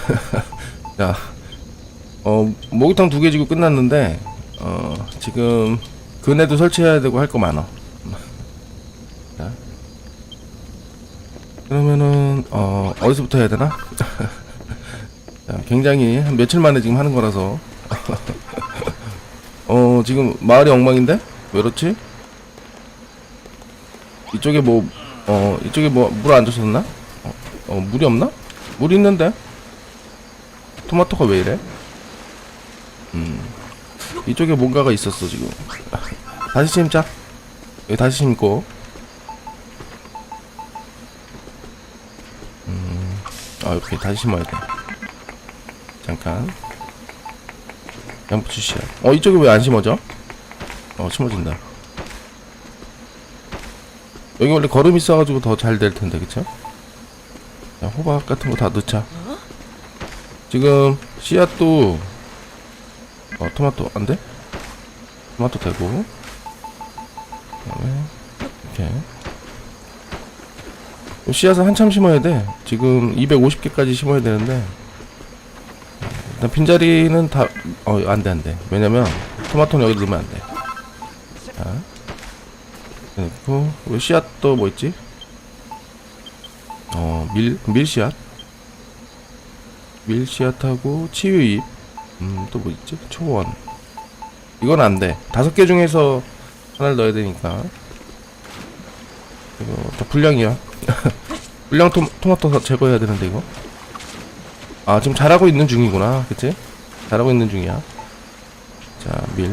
자, 어, 목욕탕 두 개 지고 끝났는데, 어, 지금, 그네도 설치해야 되고 할 거 많아. 자. 그러면은, 어, 어디서부터 해야 되나? 자, 굉장히 한 며칠 만에 지금 하는 거라서. 어, 지금 마을이 엉망인데? 왜 그렇지? 이쪽에 뭐, 어, 이쪽에 뭐, 물 안 줬었나? 어, 어, 물이 없나? 물 있는데? 토마토가 왜 이래? 음, 이쪽에 뭔가가 있었어, 지금. 다시 심자. 여기 다시 심고. 음, 아, 이렇게 다시 심어야 돼. 잠깐. 양부추 씨앗. 어, 이쪽에 왜 안 심어져? 어, 심어진다. 여기 원래 걸음 있어가지고 더 잘 될 텐데, 그쵸? 자, 호박 같은 거 다 넣자. 지금 씨앗도 어, 토마토 안 돼? 토마토 되고. 그다음에 이렇게. 이 씨앗은 한참 심어야 돼. 지금 250개까지 심어야 되는데. 일단 빈자리는 다, 어, 안 돼, 안 돼. 왜냐면, 토마토는 여기 넣으면 안 돼. 자. 왜 씨앗도 뭐 있지? 어, 밀, 밀씨앗? 밀씨앗하고 치유잎. 음, 또 뭐 있지? 초원. 이건 안 돼. 다섯 개 중에서 하나를 넣어야 되니까. 이거 다 불량이야. 불량 토, 토마토 다 제거해야 되는데, 이거. 아, 지금 잘하고 있는 중이구나. 그치? 잘하고 있는 중이야. 자, 밀.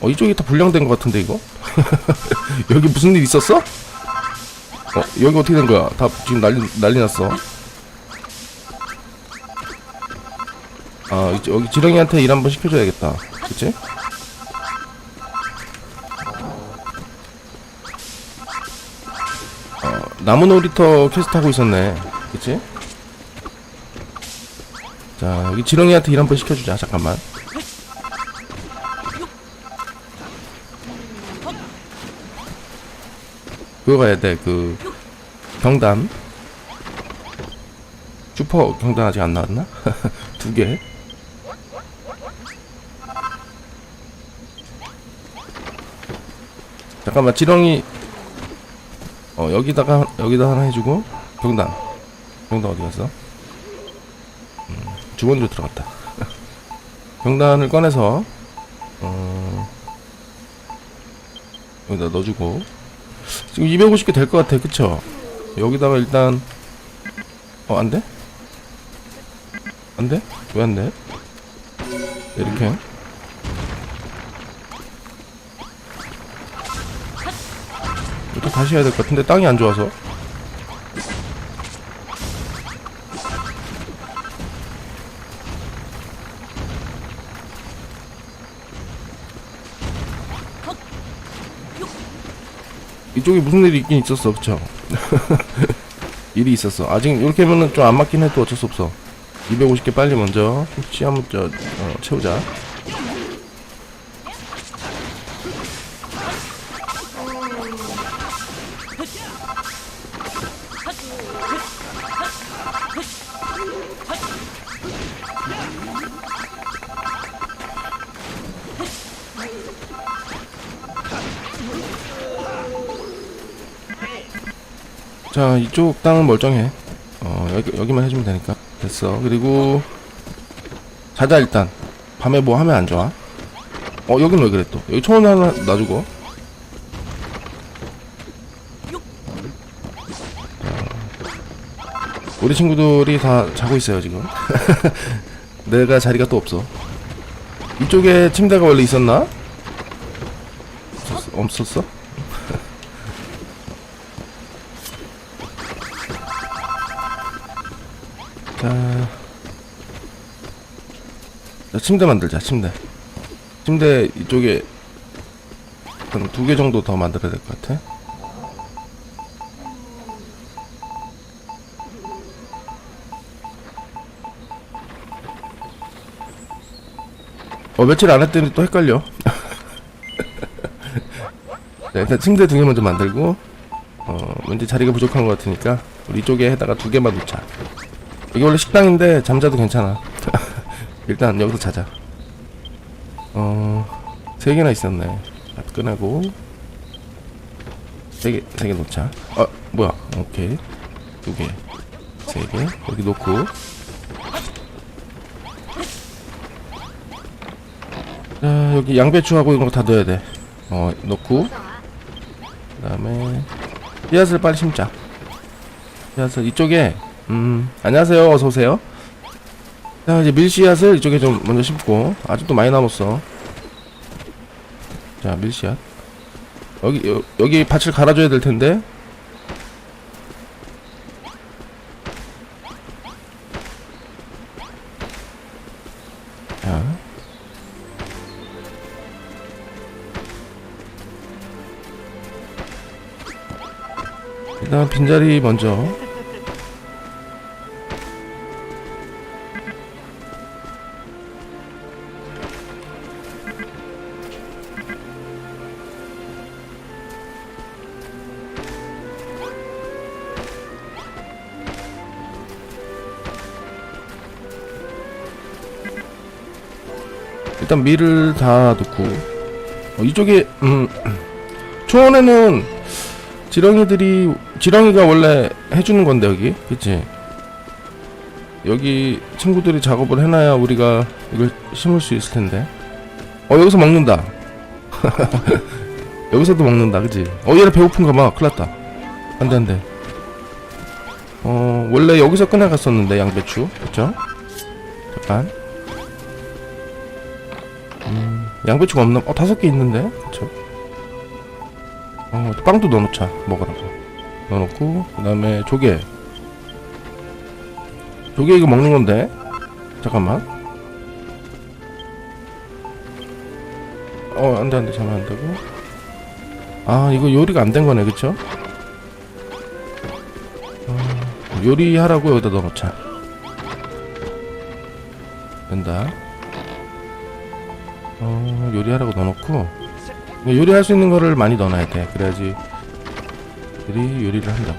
어, 이쪽이 다 불량된 것 같은데, 이거? 여기 무슨 일 있었어? 어, 여기 어떻게 된 거야? 다 지금 난리, 난리 났어. 아, 여기 지렁이한테 일 한번 시켜줘야겠다. 그치? 어, 나무 놀이터 퀘스트 하고 있었네. 그치? 자, 여기 지렁이한테 일 한번 시켜주자. 잠깐만. 그거 가야 돼. 그 경단. 슈퍼 경단 아직 안 나왔나? 두 개. 잠깐만 지렁이 어 여기다가 여기다 하나 해주고 경단 경단 어디 갔어? 음, 주머니로 들어갔다. 경단을 꺼내서 어 여기다 넣어주고 지금 250개 될 것 같아, 그쵸? 여기다가 일단 어 안 돼? 안 돼? 왜 안 돼? 이렇게 이거 다시 해야 될 것 같은데 땅이 안 좋아서. 이쪽에 무슨 일이 있긴 있었어 그쵸? 일이 있었어. 아직 이렇게 하면은 좀 안 맞긴 해도 어쩔 수 없어. 250개 빨리 먼저 치 한번 저 어, 채우자 자 이쪽 땅은 멀쩡해. 어 여기, 여기만 해주면 되니까. 됐어. 그리고 자자 일단. 밤에 뭐 하면 안 좋아? 어 여긴 왜 그래 또? 여기 초원 하나 놔주고. 자, 우리 친구들이 다 자고 있어요 지금. 내가 자리가 또 없어. 이쪽에 침대가 원래 있었나? 없었어? 없었어? 침대 만들자 침대. 침대 이쪽에 한 두 개 정도 더 만들어야 될 것 같아. 어 며칠 안 했더니 또 헷갈려. 자, 일단 침대 두 개 먼저 만들고 어 왠지 자리가 부족한 것 같으니까 우리 이쪽에 해다가 두 개만 놓자. 여기 원래 식당인데 잠자도 괜찮아. 일단 여기서 자자. 어, 세 개나 있었네. 자, 꺼내고 세 개, 세 개 놓자. 아, 뭐야? 오케이. 두 개, 세 개. 여기 놓고. 자, 여기 양배추하고 이런 거 다 넣어야 돼. 어, 넣고. 그 다음에, 씨앗을 빨리 심자. 씨앗을 이쪽에, 음, 안녕하세요. 어서오세요. 자, 이제 밀씨앗을 이쪽에 좀 먼저 심고. 아직도 많이 남았어. 자, 밀씨앗. 여기, 여, 여기 밭을 갈아줘야 될 텐데. 자. 일단 빈자리 먼저 일단 밀을 다 넣고. 어, 이쪽에 음 초원에는 지렁이들이 지렁이가 원래 해주는 건데 여기. 그치? 여기 친구들이 작업을 해놔야 우리가 이걸 심을 수 있을 텐데. 어 여기서 먹는다. 여기서도 먹는다 그치? 어 얘네 배고픈가 봐. 큰일났다. 안돼 안돼. 어 원래 여기서 꺼내갔었는데 양배추. 그쵸? 잠깐 양배추가 없나? 어 다섯 개 있는데? 그쵸? 어, 빵도 넣어놓자 먹으라고. 넣어놓고 그 다음에 조개. 조개 이거 먹는 건데? 잠깐만. 어 안돼 안돼. 잠깐 안되고. 아 이거 요리가 안 된 거네 그쵸? 어, 요리하라고 여기다 넣어놓자. 된다 어 요리하라고 넣어놓고 요리할 수 있는 거를 많이 넣어놔야 돼. 그래야지 들이 요리를 한다고.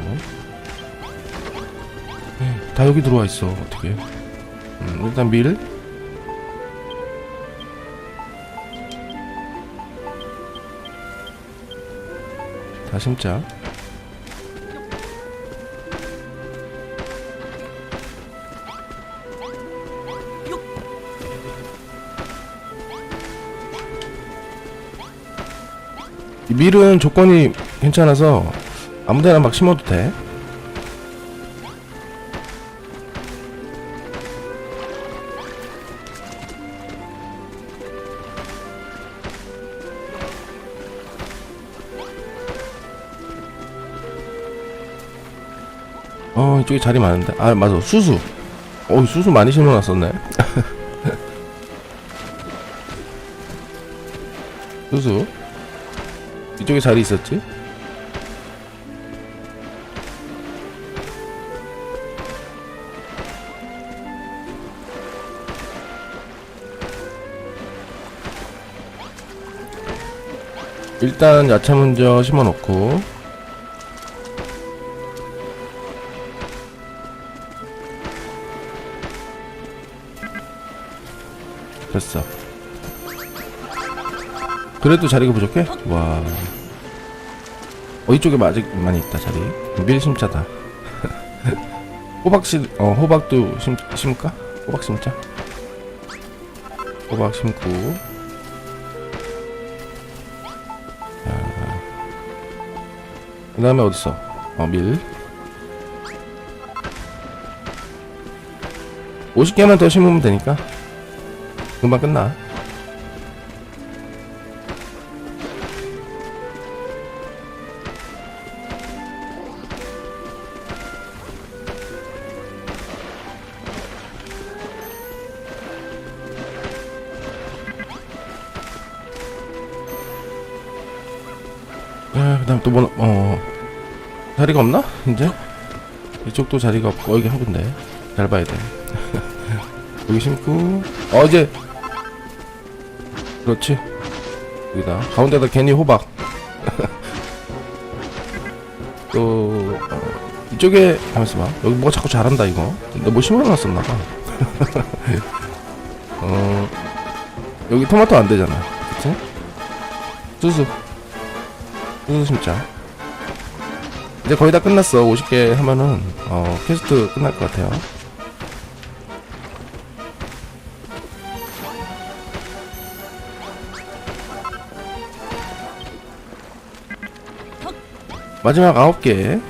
에이, 다 여기 들어와 있어. 어떻게? 음, 일단 밀. 다 심자. 밀은 조건이 괜찮아서 아무데나 막 심어도 돼. 어 이쪽에 자리 많은데. 아 맞아. 수수. 어 수수 많이 심어놨었네. 수수 이쪽에 자리 있었지? 일단 야채 먼저 심어놓고 됐어 그래도 자리가 부족해? 와. 어, 이쪽에 아직 많이 있다 자리. 밀 심자다. 호박 씨, 어 호박도 심, 심을까? 호박 심자. 호박 심고. 그 다음에 어딨어? 어 밀. 50개만 더 심으면 되니까. 금방 끝나 다음 또 뭐, 어, 자리가 없나? 이제 이쪽도 자리가 없고 여기 한 군데 잘 봐야 돼. 여기 심고, 어 이제 그렇지. 여기다 가운데다 괜히 호박. 또 어, 이쪽에 가만있어 봐 여기 뭐가 자꾸 자란다 이거 너뭐 심어놨었나봐 어 여기 토마토 안 되잖아 그치? 수수 수수 심자 이제 거의 다 끝났어 50개 하면은 어 퀘스트 끝날 것 같아요 마지막 9개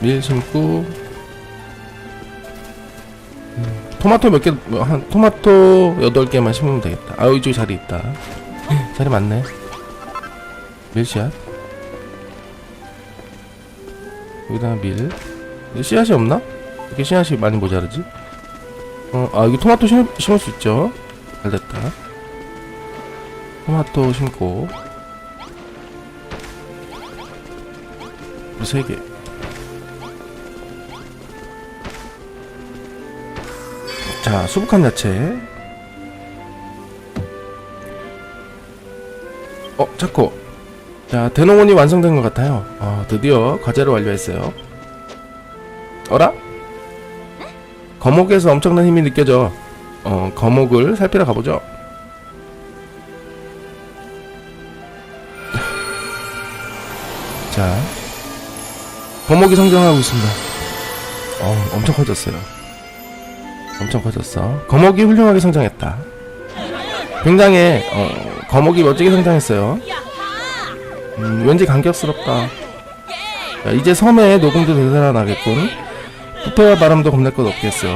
밀 심고 음, 토마토 몇 개, 뭐, 한, 토마토 8개만 심으면 되겠다. 아, 이쪽에 자리 있다. 자리 많네. 밀 씨앗. 여기다가 밀. 이제 씨앗이 없나? 이렇게 씨앗이 많이 모자르지? 어, 아, 여기 토마토 심, 심을 수 있죠? 잘 됐다. 토마토 심고. 세 개. 자, 수북한 야채. 어, 찾고. 자, 대농원이 완성된 것 같아요. 어, 드디어 과제를 완료했어요. 어라? 거목에서 엄청난 힘이 느껴져. 어, 거목을 살피러 가보죠. 자, 거목이 성장하고 있습니다. 어, 엄청 커졌어요. 엄청 커졌어. 거목이 훌륭하게 성장했다. 굉장히 어, 거목이 멋지게 성장했어요. 음, 왠지 감격스럽다. 야, 이제 섬에 녹음도 되살아나겠군. 부패와 바람도 겁낼 것 없겠어.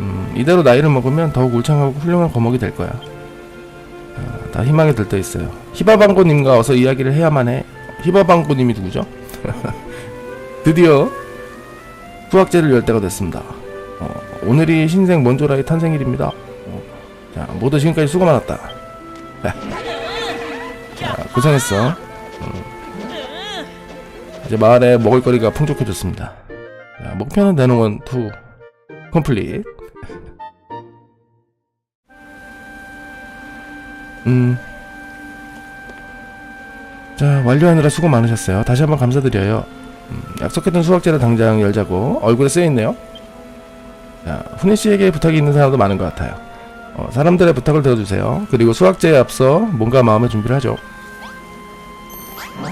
음, 이대로 나이를 먹으면 더욱 울창하고 훌륭한 거목이 될 거야. 아, 나 희망에 들떠 있어요. 히바방고님과 어서 이야기를 해야만 해. 히바방고님이 누구죠? 드디어 수학제를 열 때가 됐습니다. 어, 오늘이 신생 먼조라의 탄생일입니다. 어, 자, 모두 지금까지 수고 많았다. 자, 고생했어. 음. 이제 마을에 먹을거리가 풍족해졌습니다. 자, 목표는 대농원 2 컴플릿. 음. 자, 완료하느라 수고 많으셨어요. 다시 한번 감사드려요. 음, 약속했던 수학제를 당장 열자고 얼굴에 쓰여있네요. 자, 훈이 씨에게 부탁이 있는 사람도 많은 것 같아요. 어, 사람들의 부탁을 들어주세요. 그리고 수학제에 앞서 뭔가 마음의 준비를 하죠.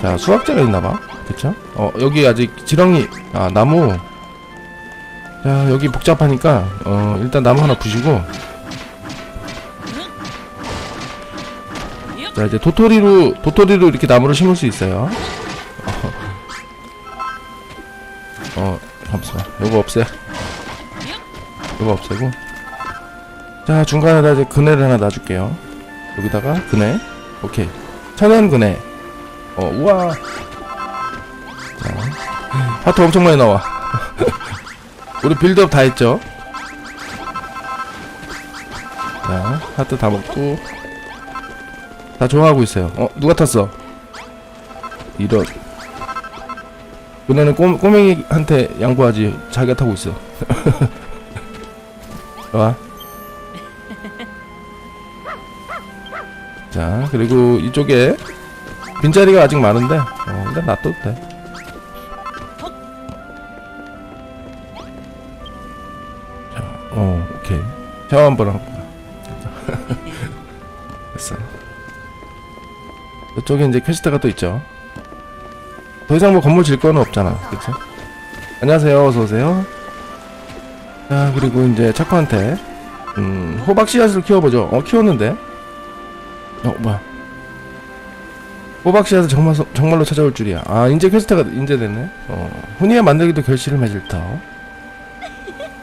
자, 수학제가 있나봐. 그쵸? 어, 여기 아직 지렁이, 아, 나무. 자, 여기 복잡하니까, 어, 일단 나무 하나 부시고. 자, 이제 도토리로, 도토리로 이렇게 나무를 심을 수 있어요. 어, 잠시만. 요거 없애. 요거 없애고. 자, 중간에다 이제 그네를 하나 놔줄게요. 여기다가 그네. 오케이. 천연 그네. 어, 우와. 자, 하트 엄청 많이 나와. 우리 빌드업 다 했죠? 자, 하트 다 먹고. 다 좋아하고 있어요. 어, 누가 탔어? 이런. 그네는 꼬, 꼬맹이한테 양보하지. 자기가 타고 있어. 와. 자, 그리고 이쪽에 빈자리가 아직 많은데, 어, 일단 놔둬도 돼. 샤워 한번 하고. 가. 됐어. 이쪽에 이제 퀘스트가 또 있죠. 더 이상 뭐 건물 질 거는 없잖아. 그쵸? 안녕하세요. 어서오세요. 자, 그리고 이제 차코한테, 음, 호박 씨앗을 키워보죠. 어, 키웠는데? 어, 뭐야. 호박 씨앗을 정말, 정말로 찾아올 줄이야. 아, 이제 퀘스트가 이제 됐네. 어, 훈이의 만들기도 결실을 맺을 터.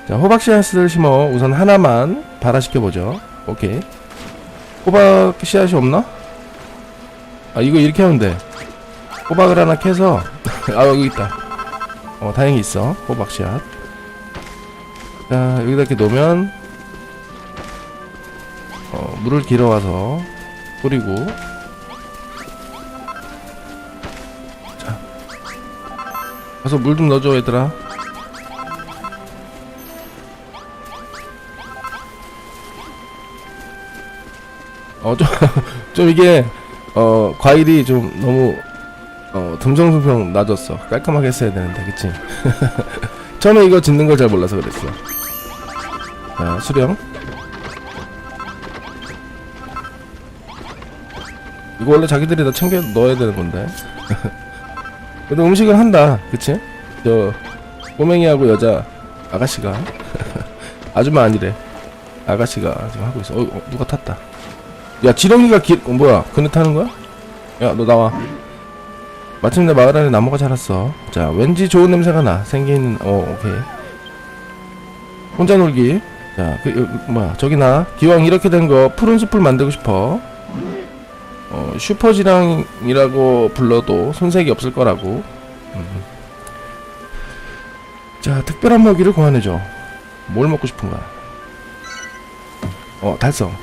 자, 호박 씨앗을 심어 우선 하나만 발화시켜보죠. 오케이. 호박 씨앗이 없나? 아, 이거 이렇게 하면 돼. 호박을 하나 캐서, 아, 여기 있다. 어, 다행히 있어. 호박 씨앗. 자, 여기다 이렇게 놓으면, 어, 물을 길어와서 뿌리고, 자, 가서 물 좀 넣어줘, 얘들아. 어, 좀, 좀 이게, 어, 과일이 좀 너무 어 듬성듬성 놔줬어. 깔끔하게 했어야 되는데 그치? 처음에 이거 짓는 걸 잘 몰라서 그랬어. 자 수령. 이거 원래 자기들이 다 챙겨 넣어야 되는 건데. 그래도 음식을 한다 그치? 저 꼬맹이하고 여자 아가씨가. 아줌마 아니래. 아가씨가 지금 하고 있어. 어, 어 누가 탔다 야 지렁이가 길 어, 뭐야? 그네 타는 거야? 야 너 나와. 마침 내 마을 안에 나무가 자랐어. 자 왠지 좋은 냄새가 나. 생기는 어 오케이. 혼자 놀기. 자 그 어, 뭐야? 저기 나. 기왕 이렇게 된 거 푸른 숲을 만들고 싶어. 어 슈퍼지랑이라고 불러도 손색이 없을 거라고. 음. 자 특별한 먹이를 고안해줘. 뭘 먹고 싶은가? 어 달성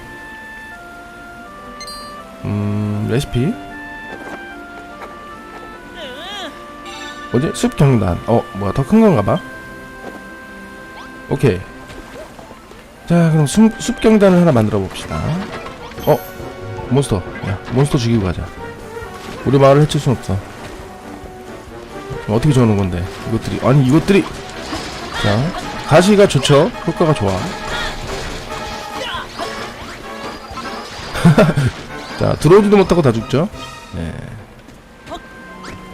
음 레시피? 뭐지? 숲 경단. 어 뭐야 더 큰 건가 봐? 오케이. 자 그럼 숲, 숲 경단을 하나 만들어 봅시다. 어 몬스터. 야 몬스터 죽이고 가자. 우리 마을을 해칠 순 없어. 어떻게 저는 건데? 이것들이 아니 이것들이. 자 가시가 좋죠? 효과가 좋아 자 들어오지도 못하고 다 죽죠? 네.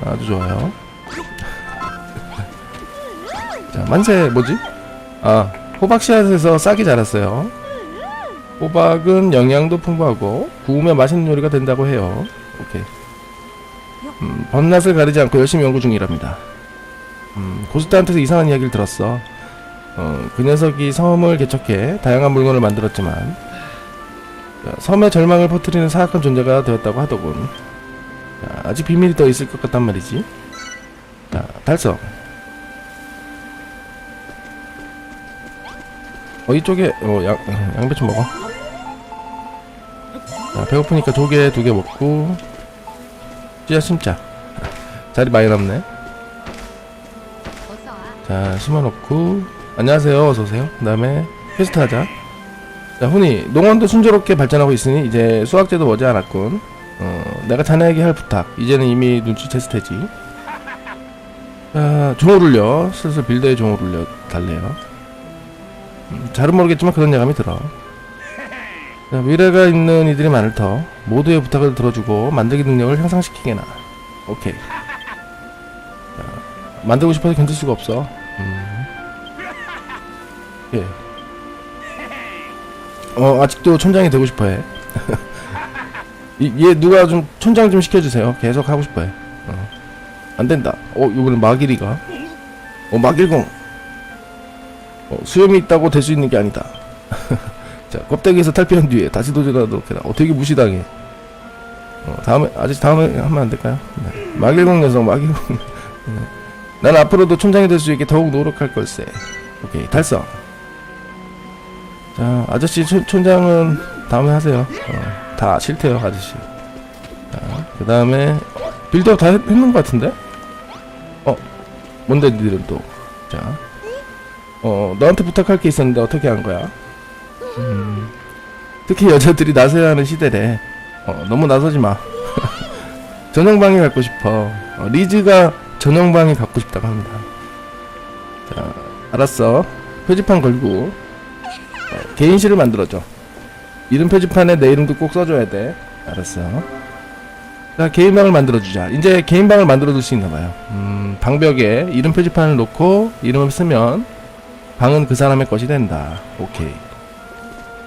아주 좋아요. 자 만세 뭐지? 아 호박 씨앗에서 싹이 자랐어요. 호박은 영양도 풍부하고 구우면 맛있는 요리가 된다고 해요. 오케이. 음, 밤낮을 가리지 않고 열심히 연구 중이랍니다. 음, 고스트한테서 이상한 이야기를 들었어. 어, 그 녀석이 섬을 개척해 다양한 물건을 만들었지만 자, 섬의 절망을 퍼뜨리는 사악한 존재가 되었다고 하더군. 자, 아직 비밀이 더 있을 것 같단 말이지. 자 달성. 어 이쪽에 어, 양, 어, 양배추 먹어. 자 배고프니까 조개 두 개 먹고. 씨앗 심자. 자리 많이 남네. 자 심어놓고. 안녕하세요. 어서오세요. 그 다음에 퀘스트 하자 자 훈이 농원도 순조롭게 발전하고 있으니 이제 수학제도 머지않았군. 어 내가 자네에게 할 부탁. 이제는 이미 눈치챘을 테지. 자 종을 울려. 슬슬 빌드에 종을 울려 달래요. 음, 잘은 모르겠지만 그런 예감이 들어. 자, 미래가 있는 이들이 많을 터 모두의 부탁을 들어주고 만들기 능력을 향상시키게나. 오케이. 자, 만들고 싶어서 견딜 수가 없어. 음. 예. 어 아직도 촌장이 되고 싶어해. 이, 얘 누가 좀 촌장 좀 시켜주세요. 계속 하고 싶어해. 어. 안 된다. 어 이번엔 마길이가. 어 마길공. 어, 수염이 있다고 될 수 있는 게 아니다. 자 껍데기에서 탈피한 뒤에 다시 도전하도록 해라. 어 되게 무시당해. 어 다음에 아직 다음에 하면 안 될까요? 네. 마길공 녀석 마길공. 네. 난 앞으로도 촌장이 될 수 있게 더욱 노력할 걸세. 오케이 달성. 자 아저씨 촌, 촌장은 다음에 하세요. 어, 다 싫대요 아저씨. 자그 다음에 빌드업 다 했, 는것 같은데? 어 뭔데 니들은 또? 자. 어 너한테 부탁할 게 있었는데 어떻게 한 거야? 음, 특히 여자들이 나서야 하는 시대래. 어 너무 나서지 마. 전용방에 갖고 싶어. 어, 리즈가 전용방에 갖고 싶다고 합니다. 자, 알았어. 표지판 걸고 어, 개인실을 만들어줘. 이름 표지판에 내 이름도 꼭 써줘야 돼. 알았어. 자, 개인방을 만들어주자. 이제 개인방을 만들어둘 수 있나봐요. 음, 방벽에 이름 표지판을 놓고 이름을 쓰면 방은 그 사람의 것이 된다. 오케이.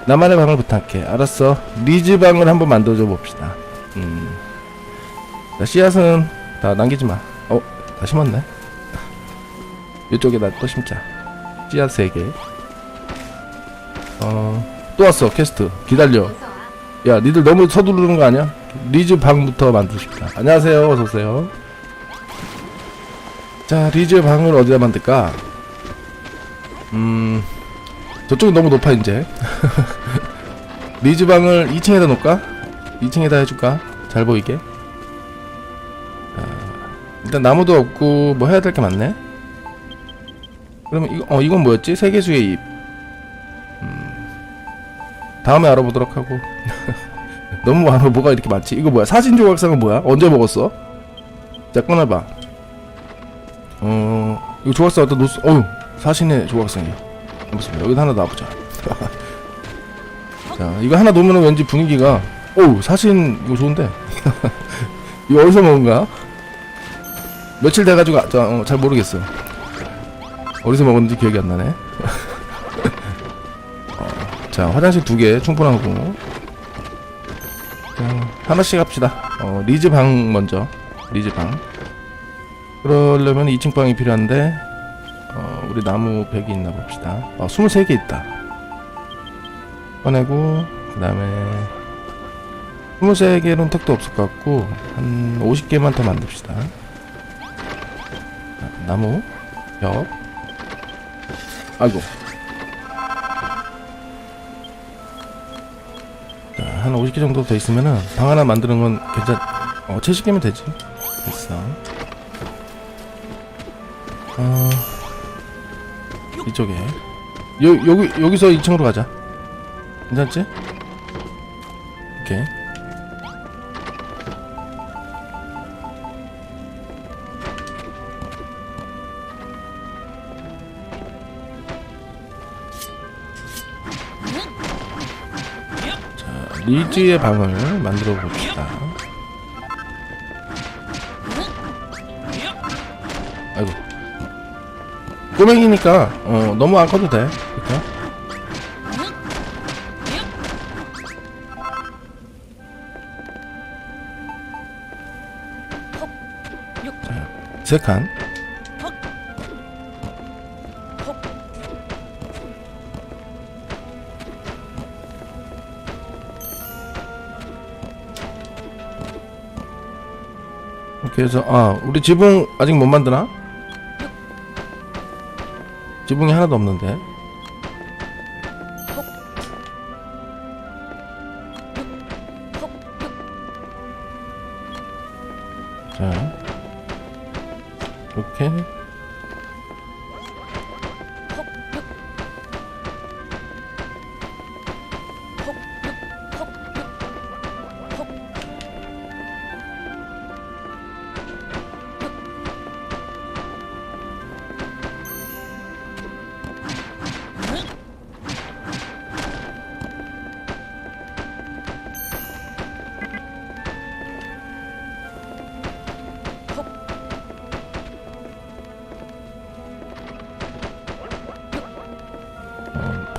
나만의 방을 부탁해. 알았어. 리즈 방을 한번 만들어줘 봅시다. 음. 자, 씨앗은 다 남기지 마. 어, 다 심었네. 이쪽에다 또 심자. 씨앗 3개. 어, 또 왔어, 퀘스트. 기다려. 야, 니들 너무 서두르는 거 아니야? 리즈 방부터 만드십시다. 안녕하세요. 어서오세요. 자, 리즈 방을 어디다 만들까? 음, 저쪽이 너무 높아, 이제. 리즈 방을 2층에다 놓을까? 2층에다 해줄까? 잘 보이게. 자, 일단 나무도 없고, 뭐 해야 될 게 많네? 그러면 이거, 어, 이건 뭐였지? 세계수의 입. 음, 다음에 알아보도록 하고. 너무 많아 뭐가 이렇게 많지? 이거 뭐야? 사진 조각상은 뭐야? 언제 먹었어? 자 꺼내봐. 어 이거 조각상 어떤 노스 어우 사신의 조각상이야 해보습니다. 여기 하나 놔보자. 자 이거 하나 놓으면 왠지 분위기가 어우 사신 이거 좋은데? 이거 어디서 먹은 거야? 며칠 돼가지고 아, 저, 어, 잘 모르겠어. 어디서 먹었는지 기억이 안 나네. 어, 자 화장실 두 개 충분하고 자, 하나씩 합시다. 어, 리즈 방 먼저. 리즈 방. 그러려면 2층 방이 필요한데 어, 우리 나무 100이 있나 봅시다. 어, 23개 있다. 꺼내고 그 다음에 23개는 택도 없을 것 같고 한 50개만 더 만듭시다. 자, 나무 벽. 아이고 한 50개 정도 더 있으면은 방 하나 만드는 건 괜찮 어 70개면 되지. 됐어. 어 이쪽에. 요 여기 여기서 2층으로 가자. 괜찮지? 오케이 리즈의 방을 만들어 봅시다. 아이고. 꼬맹이니까 어 너무 안 커도 돼. 그쵸? 세칸 해서 아 우리 지붕 아직 못 만드나? 지붕이 하나도 없는데. 자. 이렇게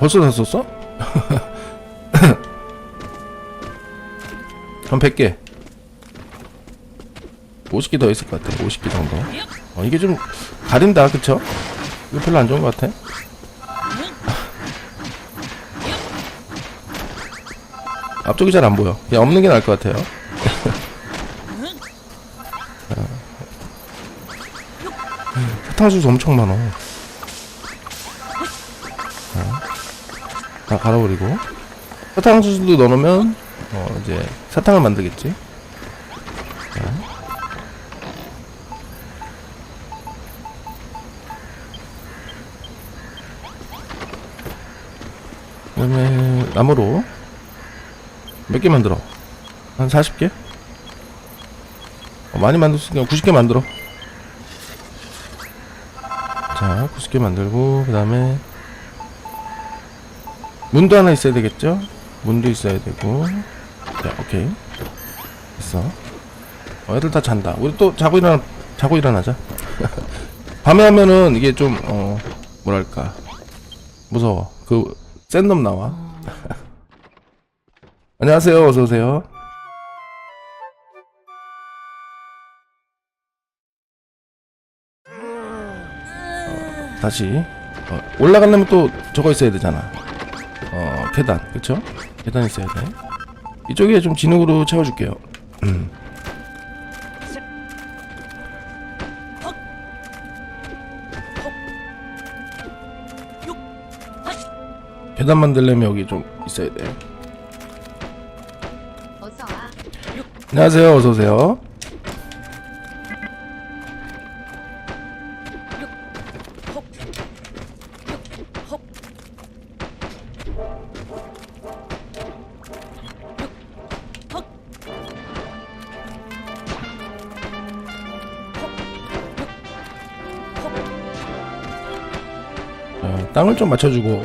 벌써 다 썼어? 한 100개. 50개 더 있을 것 같아. 50개 정도. 어, 이게 좀 가린다 그쵸? 이거 별로 안 좋은 것 같아. 앞쪽이 잘 안 보여. 그냥 없는 게 나을 것 같아요. 사탕수수 엄청 많아 다 갈아버리고 사탕 수수도 넣어놓으면 어 이제 사탕을 만들겠지 자. 그 다음에 나무로 몇 개 만들어? 한 40개? 어, 많이 만들었으니까 90개 만들어 자 90개 만들고 그 다음에 문도 하나 있어야 되겠죠? 문도 있어야 되고. 자 오케이. 됐어. 어, 애들 다 잔다. 우리 또 자고 일어나 자고 일어나자. 밤에 하면은 이게 좀 어 뭐랄까. 무서워. 그 센 놈 나와. 안녕하세요. 어서 오세요. 어, 다시. 어, 올라가려면 또 저거 있어야 되잖아. 어 계단 그쵸? 계단 있어야 돼 이쪽에 좀 진흙으로 채워줄게요 음. 계단 만들려면 여기 좀 있어야 돼. 안녕하세요 어서오세요 땅을 좀 맞춰주고